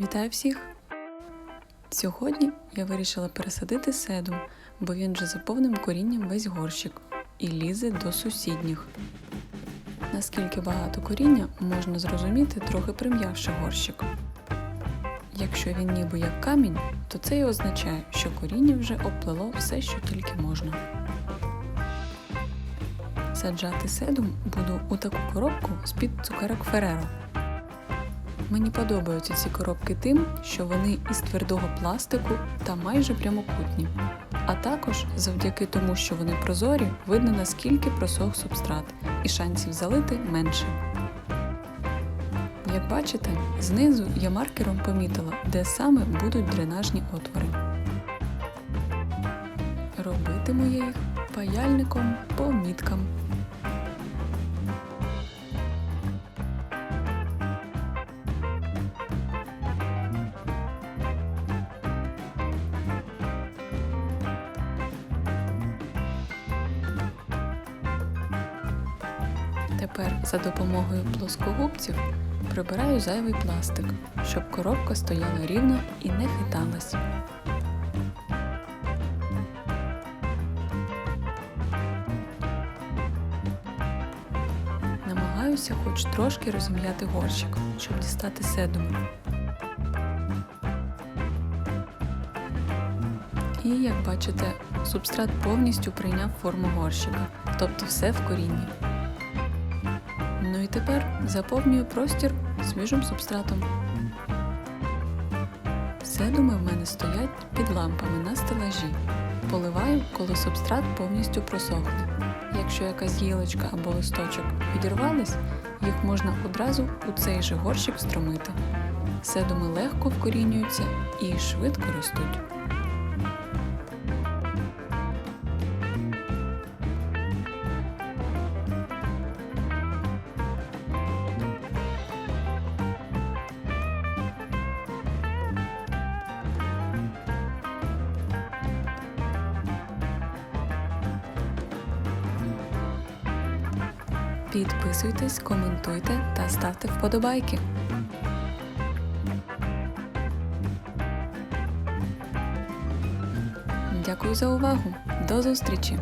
Вітаю всіх! Сьогодні я вирішила пересадити седум, бо він вже заповнив корінням весь горщик і лізе до сусідніх. Наскільки багато коріння можна зрозуміти, трохи прим'явши горщик. Якщо він ніби як камінь, то це і означає, що коріння вже обплело все, що тільки можна. Саджати седум буду у таку коробку з-під цукерок Фереро. Мені подобаються ці коробки тим, що вони із твердого пластику та майже прямокутні. А також завдяки тому, що вони прозорі, видно наскільки просох субстрат, і шансів залити менше. Як бачите, знизу я маркером помітила, де саме будуть дренажні отвори. Робитиму я їх паяльником по міткам. Тепер за допомогою плоскогубців прибираю зайвий пластик, щоб коробка стояла рівно і не хиталась. Намагаюся хоч трошки розім'яти горщик, щоб дістати седум. І як бачите, субстрат повністю прийняв форму горщика, тобто все в корінні. Ну і тепер заповнюю простір свіжим субстратом. Седуми в мене стоять під лампами на стелажі. Поливаю, коли субстрат повністю просохне. Якщо якась гілочка або листочок відірвались, їх можна одразу у цей же горщик встромити. Седуми легко вкорінюються і швидко ростуть. Підписуйтесь, коментуйте та ставте вподобайки. Дякую за увагу. До зустрічі!